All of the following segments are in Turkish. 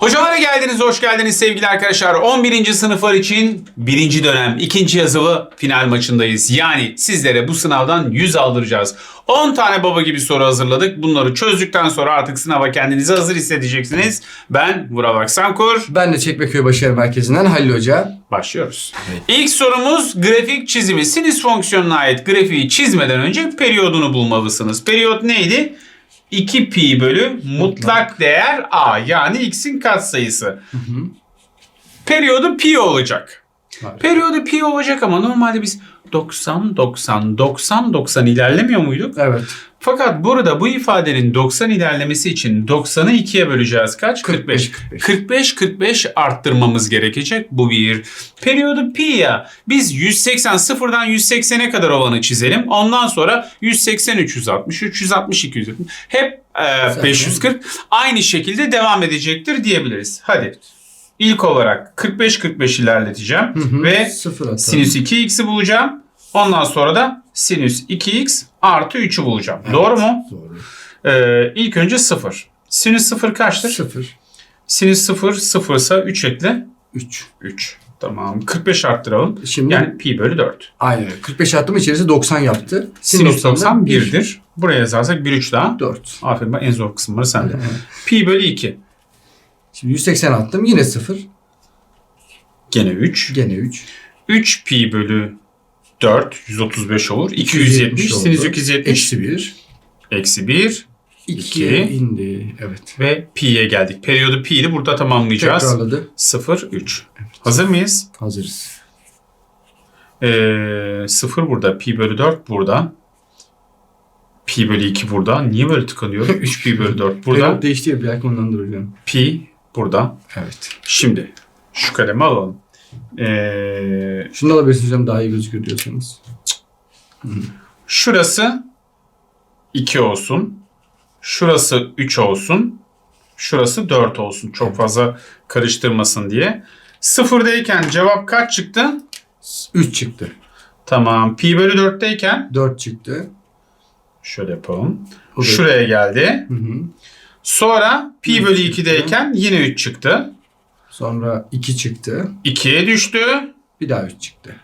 Hocalara geldiniz, hoş geldiniz sevgili arkadaşlar. 11. sınıflar için birinci dönem, ikinci yazılı final maçındayız. Yani sizlere bu sınavdan 100 aldıracağız. 10 tane baba gibi soru hazırladık. Bunları çözdükten sonra artık sınava kendinizi hazır hissedeceksiniz. Ben Vural Aksankur. Ben de Çekmeköy Başarı Merkezi'nden Halil Hoca. Başlıyoruz. İlk sorumuz grafik çizimi. Sinüs fonksiyonuna ait grafiği çizmeden önce periyodunu bulmalısınız. Periyot neydi? 2 pi bölü mutlak değer a yani x'in katsayısı. Periyodu pi olacak. Periyodu pi olacak ama normalde biz 90 90 90 90 ilerlemiyor muyduk? Evet. Fakat burada bu ifadenin 90 ilerlemesi için 90'ı 2'ye böleceğiz. Kaç? 45. 45. 45 45 arttırmamız gerekecek. Bu bir. Periyodu pi ya. Biz 180 sıfırdan 180'e kadar olanı çizelim. Ondan sonra 180 360 360 270 hep e, 540 aynı şekilde devam edecektir diyebiliriz. Hadi. İlk olarak 45 45 ilerleteceğim Hı hı. ve sinüs 2x'i bulacağım. Ondan sonra da sinüs 2x artı 3'ü bulacağım. Evet, Doğru mu? Doğru. Ee, ilk önce 0. Sinüs 0 kaçtır? Sıfır. Sinüs 0 0 ise 3 ekle. Üç. 3. Tamam. 45 arttıralım. Şimdi Yani pi bölü 4. aynen. 45 attım içerisi 90 yaptı. Sinüs 90 bir. 1'dir. Buraya yazarsak 1 3 daha. 4. Aferin bak en zor kısımları sende. Pi bölü 2. Şimdi 180 attım yine 0. Gene 3. Gene 3. 3 pi bölü 4 135 olur. 270 270 sinüs oldu. 270 Eksi 1. eksi 1 2'ye İki. indi. Evet. ve pi'ye geldik. Periyodu pi'yi burada tamamlayacağız. Tekrarladı. 0 3. Hazır mıyız? Hazırız. Ee, 0 burada. Pi bölü 4 burada. Pi bölü 2 burada. Niye böyle tıkanıyorum? 3 pi bölü 4 burada. Periyot değişti ya belki ondandır hocam. Pi burada. Evet. Şimdi şu kalemi alalım. Ee, Şunu da alabilirsiniz hocam daha iyi gözüküyor diyorsanız. şurası 2 olsun. Şurası 3 olsun. Şurası 4 olsun. Çok fazla karıştırmasın diye. Sıfırdayken cevap kaç çıktı? 3 çıktı. Tamam. Pi bölü 4'teyken 4 çıktı. şöyle yapalım. Da- Şuraya geldi. Hı hı. Sonra pi bölü çıktı. 2'deyken yine 3 çıktı. Sonra 2 çıktı. 2'ye düştü. Bir daha 3 çıktı.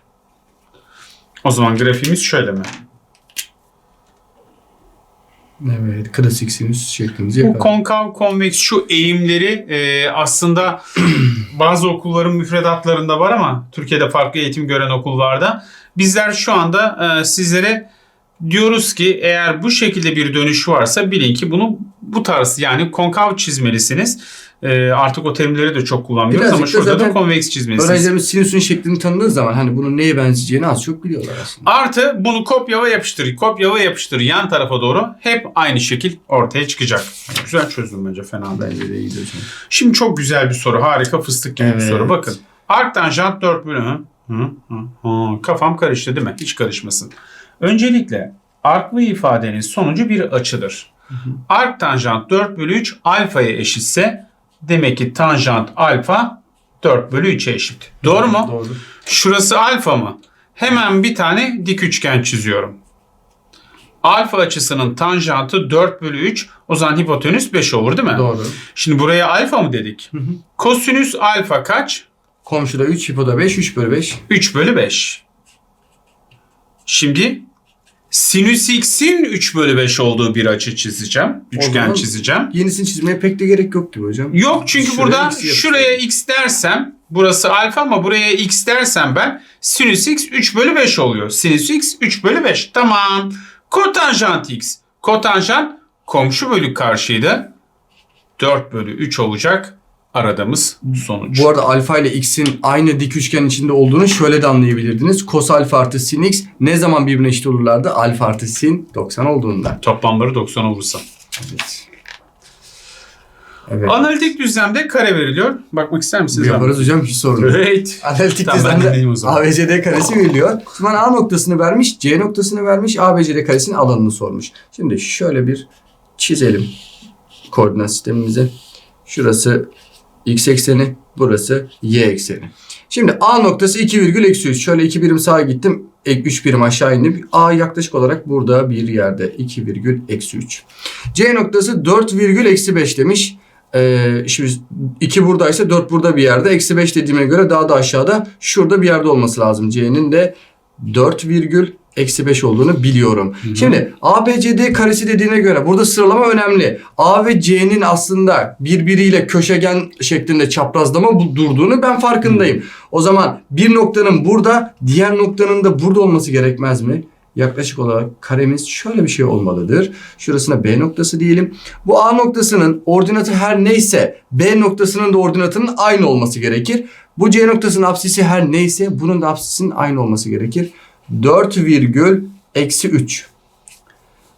O zaman grafiğimiz şöyle mi? Evet. Klasik sinüs şeklimizi Bu yakaladık. konkav konveks şu eğimleri e, aslında bazı okulların müfredatlarında var ama Türkiye'de farklı eğitim gören okullarda bizler şu anda e, sizlere diyoruz ki eğer bu şekilde bir dönüş varsa bilin ki bunu bu tarz yani konkav çizmelisiniz. E, artık o terimleri de çok kullanmıyoruz Birazcık ama da şurada da konveks çizmelisiniz. Öğrencilerimiz sinüsün şeklini tanıdığı zaman hani bunun neye benzeyeceğini az çok biliyorlar aslında. Artı bunu kopya ve yapıştır. Kopya ve yapıştır yan tarafa doğru hep aynı şekil ortaya çıkacak. Güzel çözdüm bence fena değil. Bence de iyi hocam. Şimdi çok güzel bir soru. Harika fıstık gibi bir Evet. soru. Bakın. Arc tanjant 4 bölü. Hı, hı, hı, hı. Kafam karıştı değil mi? Hiç karışmasın. Öncelikle arklı ifadenin sonucu bir açıdır. Arc tanjant 4 bölü 3 alfaya eşitse demek ki tanjant alfa 4 bölü 3'e eşit. Doğru mu? Doğru. Şurası alfa mı? Hemen bir tane dik üçgen çiziyorum. Alfa açısının tanjantı 4 bölü 3. O zaman hipotenüs 5 olur değil mi? Doğru. Şimdi buraya alfa mı dedik? Kosinüs alfa kaç? Komşuda 3, hipoda 5, 3 bölü 5. 3 bölü 5. Şimdi sinüs x'in 3 bölü 5 olduğu bir açı çizeceğim. Üçgen çizeceğim. Yenisini çizmeye pek de gerek yok gibi hocam. Yok çünkü Şuraya burada x şuraya x dersem burası alfa ama buraya x dersem ben sinüs x 3 bölü 5 oluyor. Sinüs x 3 bölü 5. Tamam. Kotanjant x. Kotanjant komşu bölü karşıydı. 4 bölü 3 olacak aradığımız sonuç. Bu arada alfa ile x'in aynı dik üçgen içinde olduğunu şöyle de anlayabilirdiniz. Kos alfa artı sin x ne zaman birbirine eşit olurlardı? Alfa artı sin 90 olduğunda. Toplamları 90 olursa. Evet. Evet. Analitik düzlemde kare veriliyor. Bakmak ister misiniz? Yaparız hocam hiç sorun yok. Evet. Analitik Tamam, düzlemde. ABCD karesi veriliyor. Şimdi bana A noktasını vermiş, C noktasını vermiş, ABCD karesinin alanını sormuş. Şimdi şöyle bir çizelim koordinat sistemimizi. Şurası x ekseni, burası y ekseni. Şimdi A noktası 2 virgül eksi 3. Şöyle 2 birim sağa gittim. 3 birim aşağı indim. A yaklaşık olarak burada bir yerde 2 virgül eksi 3. C noktası 4 virgül eksi 5 demiş. Ee, şimdi 2 buradaysa 4 burada bir yerde. Eksi 5 dediğime göre daha da aşağıda şurada bir yerde olması lazım. C'nin de 4 virgül eksi 5 olduğunu biliyorum. Şimdi ABCD karesi dediğine göre burada sıralama önemli. A ve C'nin aslında birbiriyle köşegen şeklinde çaprazlama durduğunu ben farkındayım. O zaman bir noktanın burada diğer noktanın da burada olması gerekmez mi? Yaklaşık olarak karemiz şöyle bir şey olmalıdır. Şurasına B noktası diyelim. Bu A noktasının ordinatı her neyse B noktasının da ordinatının aynı olması gerekir. Bu C noktasının apsisi her neyse bunun da apsisinin aynı olması gerekir. 4 virgül eksi 3.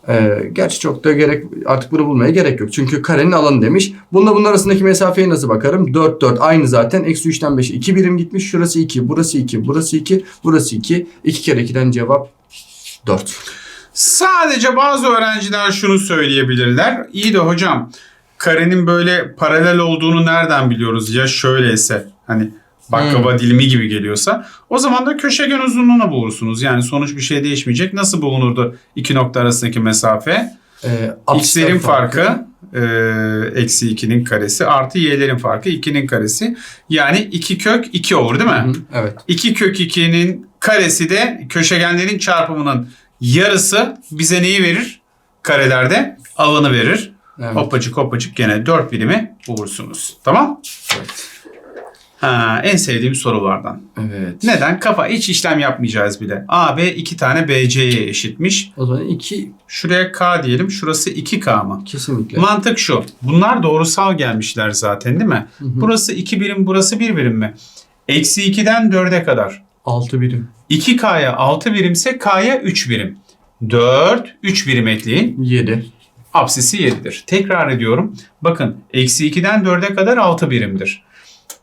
Ee, gerçi çok da gerek artık bunu bulmaya gerek yok. Çünkü karenin alanı demiş. Bununla bunun arasındaki mesafeye nasıl bakarım? 4 4 aynı zaten. Eksi 3'ten 5'e 2 birim gitmiş. Şurası 2, burası 2, burası 2, burası 2. 2 kere 2'den cevap 4. Sadece bazı öğrenciler şunu söyleyebilirler. İyi de hocam karenin böyle paralel olduğunu nereden biliyoruz? Ya şöyleyse hani baklava dilimi gibi geliyorsa o zaman da köşegen uzunluğunu bulursunuz. Yani sonuç bir şey değişmeyecek. Nasıl bulunurdu iki nokta arasındaki mesafe? Ee, X'lerin farkı e, eksi 2'nin karesi artı y'lerin farkı 2'nin karesi. Yani 2 kök 2 olur değil mi? Hı, Evet. 2 kök 2'nin karesi de köşegenlerin çarpımının yarısı bize neyi verir? Karelerde alanı verir. evet. Hoppacık hoppacık gene 4 birimi bulursunuz. Tamam? Evet. Ha, en sevdiğim sorulardan. Evet. Neden? Kafa hiç işlem yapmayacağız bile. AB 2 tane BC'ye eşitmiş. O zaman 2 Şuraya K diyelim. Şurası 2K mı? kesinlikle. Mantık şu. Bunlar doğrusal gelmişler zaten değil mi? Hı hı. Burası 2 birim, burası 1 birim mi? Eksi 2'den 4'e kadar. 6 birim. 2K'ya 6 birimse K'ya 3 birim. 4, 3 birim ekleyin. 7. Apsisi 7'dir. Tekrar ediyorum. Bakın eksi 2'den 4'e kadar 6 birimdir.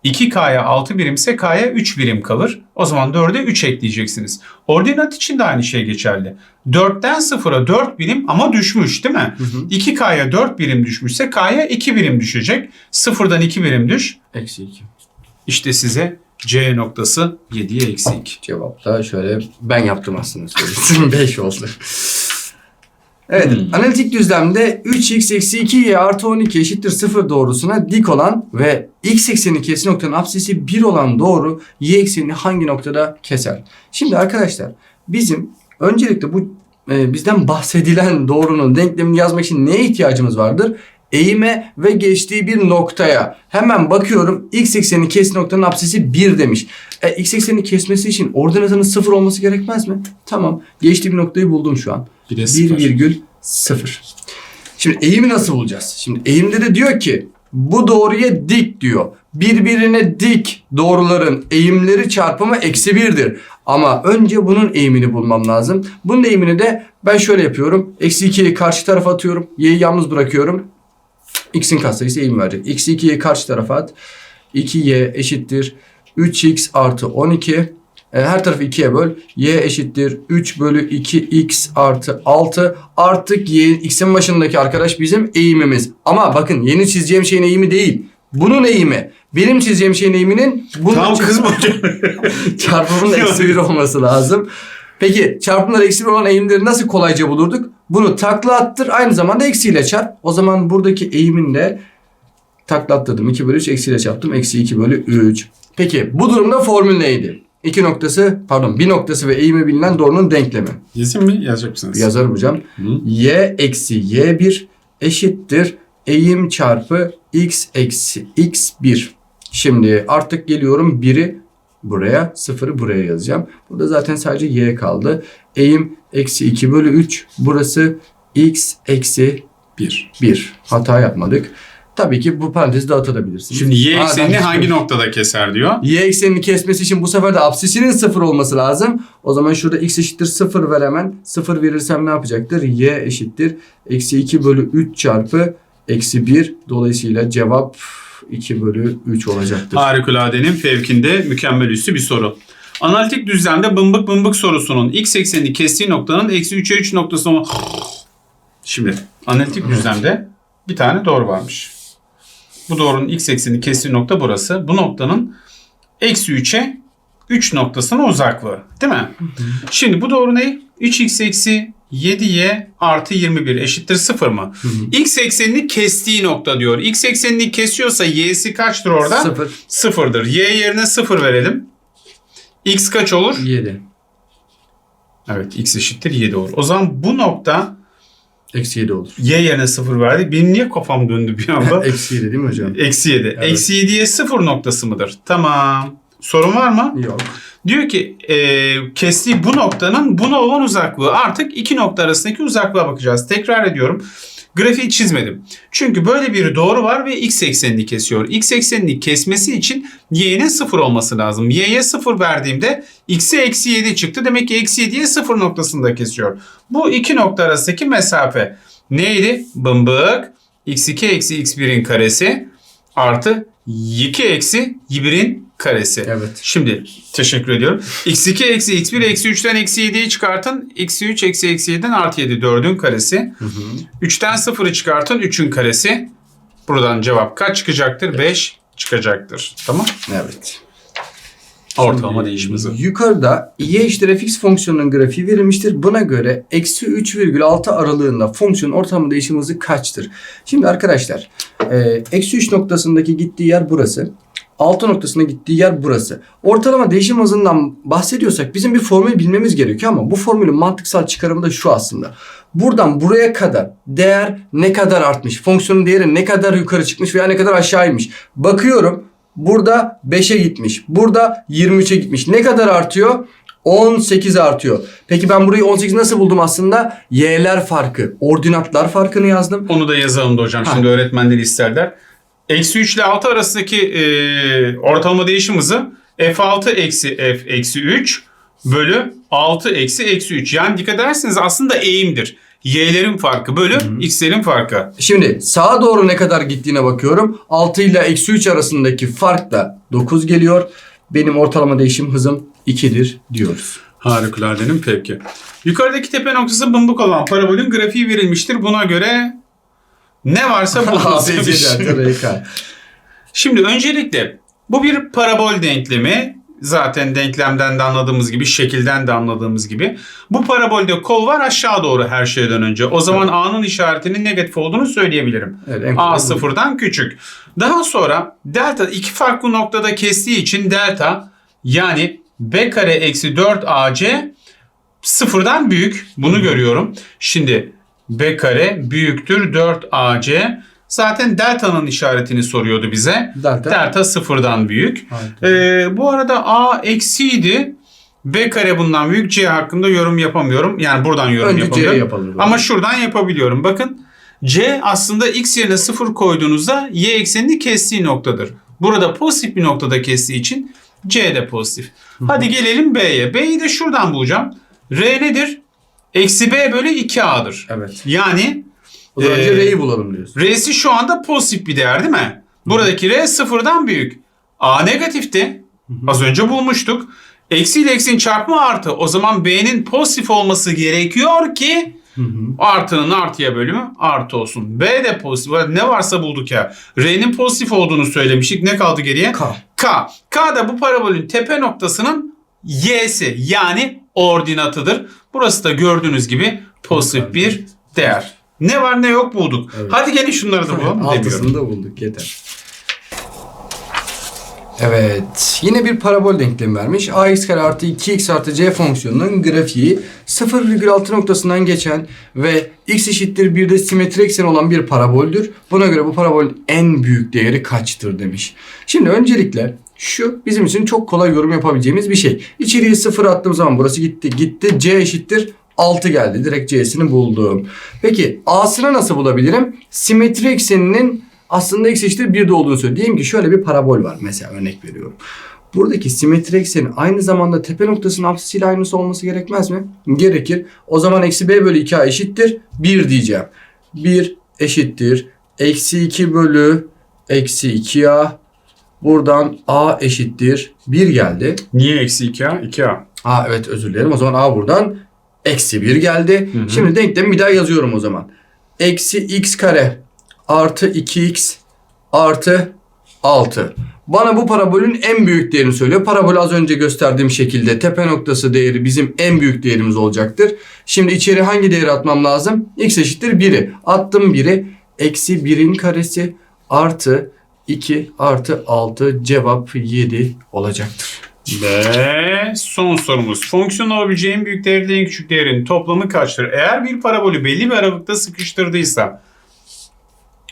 2K'ya 6 birimse K'ya 3 birim kalır. O zaman 4'e 3 ekleyeceksiniz. Ordinat için de aynı şey geçerli. 4'ten 0'a 4 birim ama düşmüş değil mi? Hı hı. 2K'ya 4 birim düşmüşse K'ya 2 birim düşecek. 0'dan 2 birim düş. Eksi 2. İşte size C noktası 7'ye eksi 2. Cevap da şöyle ben yaptım aslında. 5 oldu. Evet, Hmm. analitik düzlemde 3x eksi 2y artı 12 eşittir 0 doğrusuna dik olan ve x eksenini kesin noktanın apsisi 1 olan doğru y eksenini hangi noktada keser? Şimdi arkadaşlar bizim öncelikle bu e, bizden bahsedilen doğrunun denklemini yazmak için neye ihtiyacımız vardır? Eğime ve geçtiği bir noktaya. Hemen bakıyorum x eksenini kesin noktanın apsisi 1 demiş. E, x eksenini kesmesi için ordinatının 0 olması gerekmez mi? Tamam. Geçtiği bir noktayı buldum şu an. Bir de sıfır. 1,0. Şimdi eğimi nasıl bulacağız? Şimdi eğimde de diyor ki bu doğruya dik diyor. Birbirine dik doğruların eğimleri çarpımı eksi birdir. Ama önce bunun eğimini bulmam lazım. Bunun eğimini de ben şöyle yapıyorum. Eksi 2'yi karşı tarafa atıyorum. Y'yi yalnız bırakıyorum. X'in katsayısı eğim verecek. Eksi 2'yi karşı tarafa at. 2Y eşittir 3X artı 12. E, Her tarafı 2'ye böl. Y eşittir 3 bölü 2x artı 6. Artık x'in başındaki arkadaş bizim eğimimiz. Ama bakın yeni çizeceğim şeyin eğimi değil. Bunun eğimi. Benim çizeceğim şeyin eğiminin bunun Tamam kızma çarpımının eksi 1 olması lazım. Peki çarpımlar eksi 1 olan eğimleri nasıl kolayca bulurduk? Bunu takla attır aynı zamanda eksiyle çarp. O zaman buradaki eğimin de takla attırdım. 2 bölü 3 eksiyle çarptım. Eksi 2 bölü 3. Peki bu durumda formül neydi? İki noktası pardon bir noktası ve eğimi bilinen doğrunun denklemi. Yazayım mı? Yazacak mısınız? Yazarım hocam. Hı. Y eksi Y1 eşittir eğim çarpı X eksi X1. Şimdi artık geliyorum 1'i buraya 0'ı buraya yazacağım. Burada zaten sadece Y kaldı. Eğim eksi 2 bölü 3. Burası X eksi 1. 1. Hata yapmadık. Tabii ki bu parantezi dağıtabilirsiniz. Şimdi y eksenini hangi noktada keser diyor. Y eksenini kesmesi için bu sefer de apsisinin 0 olması lazım. O zaman şurada x eşittir 0 ver hemen. 0 verirsem ne yapacaktır? Y eşittir. Eksi 2 bölü 3 çarpı eksi 1. Dolayısıyla cevap 2 bölü 3 olacaktır. Harikuladenin fevkinde mükemmel üstü bir soru. Analitik düzlemde bımbık bımbık sorusunun x eksenini kestiği noktanın eksi 3'e 3 noktasına... Şimdi analitik düzlemde bir tane doğru varmış. Bu doğrunun x eksenini kestiği nokta burası. Bu noktanın eksi 3'e 3 noktasına uzaklığı. Değil mi? Şimdi bu doğru ne? 3x eksi 7y artı 21 eşittir 0 mı? X eksenini kestiği nokta diyor. X eksenini kesiyorsa y'si kaçtır orada? 0, Sıfırdır. Y yerine 0 verelim. X kaç olur? 7. Evet x eşittir 7 olur. O zaman bu nokta Eksi 7 olur. y yerine 0 verdi. Benim niye kafam döndü bir anda? Eksi 7 değil mi hocam? Eksi 7. Evet. Eksi 7'ye 0 noktası mıdır? Tamam. Sorun var mı? Yok. Diyor ki e, kestiği bu noktanın buna olan uzaklığı. Artık iki nokta arasındaki uzaklığa bakacağız. Tekrar ediyorum. Grafiği çizmedim. Çünkü böyle bir doğru var ve x eksenini kesiyor. X eksenini kesmesi için y'nin 0 olması lazım. y'ye 0 verdiğimde x'e eksi 7 çıktı. Demek ki eksi 7'ye 0 noktasında kesiyor. Bu iki nokta arasındaki mesafe neydi? Bımbık. x2 eksi x1'in karesi artı 2 eksi 1'in karesi. Evet. Şimdi teşekkür ediyorum. x2 eksi x1 eksi 3'ten eksi 7'yi çıkartın. eksi 3 eksi eksi 7'den artı 7 4'ün karesi. Hı hı. 3'ten 0'ı çıkartın 3'ün karesi. Buradan cevap kaç çıkacaktır? 5 çıkacaktır. Tamam. Evet. Ortalama değişim hızı. Yukarıda y eşittir fx fonksiyonunun grafiği verilmiştir. Buna göre eksi 3,6 aralığında fonksiyonun ortalama değişim hızı kaçtır? Şimdi arkadaşlar e, eksi 3 noktasındaki gittiği yer burası. 6 noktasına gittiği yer burası. Ortalama değişim hızından bahsediyorsak bizim bir formül bilmemiz gerekiyor ama bu formülün mantıksal çıkarımı da şu aslında. Buradan buraya kadar değer ne kadar artmış, fonksiyonun değeri ne kadar yukarı çıkmış veya ne kadar aşağı inmiş. Bakıyorum burada 5'e gitmiş, burada 23'e gitmiş. Ne kadar artıyor? 18 artıyor. Peki ben burayı 18 nasıl buldum aslında? Y'ler farkı, ordinatlar farkını yazdım. Onu da yazalım da hocam. Ha. Şimdi öğretmenleri isterler. Eksi 3 ile 6 arasındaki e, ortalama değişim hızı f6 eksi f eksi 3 bölü 6 eksi eksi 3. Yani dikkat ederseniz aslında eğimdir. Y'lerin farkı bölü x'lerin farkı. Şimdi sağa doğru ne kadar gittiğine bakıyorum. 6 ile eksi 3 arasındaki fark da 9 geliyor. Benim ortalama değişim hızım 2'dir diyoruz. Harikuladenin peki. Yukarıdaki tepe noktası bımbık olan parabolün grafiği verilmiştir. Buna göre ne varsa demiş. ABCD Şimdi öncelikle bu bir parabol denklemi. Zaten denklemden de anladığımız gibi, şekilden de anladığımız gibi. Bu parabolde kol var aşağı doğru her şeyden önce. O zaman A'nın işaretinin negatif olduğunu söyleyebilirim. Evet, A bu. sıfırdan küçük. Daha sonra delta iki farklı noktada kestiği için delta yani B kare eksi 4 AC sıfırdan büyük. Bunu görüyorum. Şimdi B kare büyüktür 4 AC. Zaten delta'nın işaretini soruyordu bize. Delta. Delta sıfırdan büyük. Ee, bu arada A eksiydi. B kare bundan büyük. C hakkında yorum yapamıyorum. Yani buradan yorum Önce yapamıyorum. Yapalım. Ama şuradan yapabiliyorum. Bakın C aslında x yerine 0 koyduğunuzda y eksenini kestiği noktadır. Burada pozitif bir noktada kestiği için C de pozitif. Hadi gelelim B'ye. B'yi de şuradan bulacağım. R nedir? Eksi B bölü 2A'dır. Evet. Yani O zaman önce Ee, R'yi bulalım diyorsun. R'si şu anda pozitif bir değer değil mi? Buradaki R sıfırdan büyük. A negatifti. Az önce bulmuştuk. Eksi ile eksinin çarpımı artı. O zaman B'nin pozitif olması gerekiyor ki Hı hı. artının artıya bölümü artı olsun. B de pozitif. Ne varsa bulduk ya. R'nin pozitif olduğunu söylemiştik. Ne kaldı geriye? K. K. K da bu parabolün tepe noktasının y'si yani ordinatıdır. Burası da gördüğünüz gibi pozitif bir değer. Ne var ne yok bulduk. Evet. Hadi gelin şunları da bulalım. Altısını da bulduk yeter. Evet. Yine bir parabol denklemi vermiş. ax kare artı 2x artı c fonksiyonunun grafiği 0,6 noktasından geçen ve x eşittir 1'de simetri ekseni olan bir paraboldür. Buna göre bu parabolün en büyük değeri kaçtır demiş. Şimdi öncelikle şu bizim için çok kolay yorum yapabileceğimiz bir şey. İçeriye 0 attığım zaman burası gitti. Gitti. c eşittir 6 geldi. Direkt c'sini buldum. Peki a'sını nasıl bulabilirim? Simetri ekseninin aslında x eşittir 1'de olduğunu söylüyor. Diyelim ki şöyle bir parabol var mesela örnek veriyorum. Buradaki simetri ekseni aynı zamanda tepe noktasının apsisiyle aynısı olması gerekmez mi? Gerekir. O zaman eksi b bölü 2a eşittir 1 diyeceğim. 1 eşittir. Eksi 2 bölü eksi 2a. Buradan a eşittir 1 geldi. Niye eksi 2A? 2A. Aa evet özür dilerim. O zaman A buradan eksi 1 geldi. Hı hı. Şimdi denklemi bir daha yazıyorum o zaman. Eksi x kare artı 2x artı 6. Bana bu parabolün en büyük değerini söylüyor. Parabol az önce gösterdiğim şekilde tepe noktası değeri bizim en büyük değerimiz olacaktır. Şimdi içeri hangi değeri atmam lazım? x eşittir 1'i. Attım 1'i. Eksi 1'in karesi artı 2 artı 6 cevap 7 olacaktır. Ve son sorumuz. Fonksiyon alabileceği en büyük değerle en küçük değerin toplamı kaçtır? Eğer bir parabolü belli bir aralıkta sıkıştırdıysa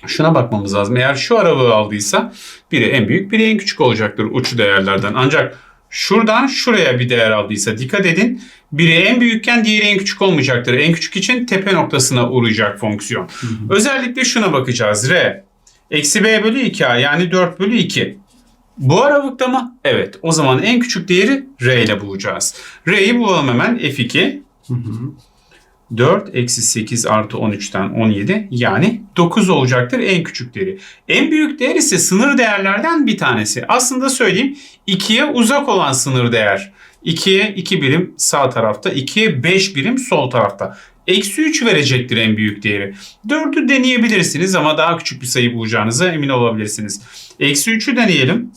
şuna bakmamız lazım. Eğer şu aralığı aldıysa biri en büyük biri en küçük olacaktır uç değerlerden. Ancak şuradan şuraya bir değer aldıysa dikkat edin. Biri en büyükken diğeri en küçük olmayacaktır. En küçük için tepe noktasına uğrayacak fonksiyon. Özellikle şuna bakacağız. R eksi b bölü 2a yani 4 bölü 2. Bu aralıkta mı? Evet. O zaman en küçük değeri R ile bulacağız. R'yi bulalım hemen. F2 Hı hı. 4 eksi 8 artı 13'ten 17 yani 9 olacaktır en küçük değeri. En büyük değer ise sınır değerlerden bir tanesi. Aslında söyleyeyim 2'ye uzak olan sınır değer. 2'ye 2 birim sağ tarafta, 2'ye 5 birim sol tarafta. Eksi 3 verecektir en büyük değeri. 4'ü deneyebilirsiniz ama daha küçük bir sayı bulacağınıza emin olabilirsiniz. Eksi 3'ü deneyelim.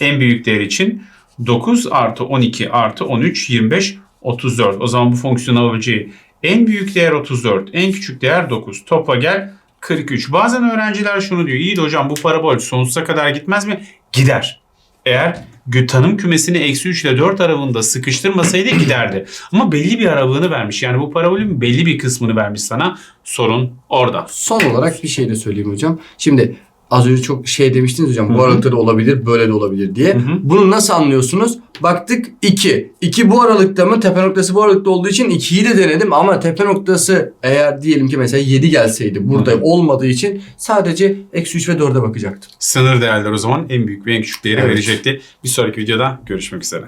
En büyük değer için 9 artı 12 artı 13 25 34. O zaman bu fonksiyon alabileceği en büyük değer 34, en küçük değer 9. Topa gel 43. Bazen öğrenciler şunu diyor. İyi de hocam bu parabol sonsuza kadar gitmez mi? Gider. Eğer tanım kümesini eksi 3 ile 4 aralığında sıkıştırmasaydı giderdi. Ama belli bir aralığını vermiş. Yani bu parabolün belli bir kısmını vermiş sana. Sorun orada. Son olarak bir şey de söyleyeyim hocam. Şimdi az önce çok şey demiştiniz hocam. Bu aralıkta da olabilir, böyle de olabilir diye. Hı hı. Bunu nasıl anlıyorsunuz? Baktık 2. 2 bu aralıkta mı? Tepe noktası bu aralıkta olduğu için 2'yi de denedim ama tepe noktası eğer diyelim ki mesela 7 gelseydi burada Hı hı. olmadığı için sadece eksi 3 ve 4'e bakacaktım. Sınır değerler o zaman en büyük ve en küçük değeri Evet. verecekti. Bir sonraki videoda görüşmek üzere.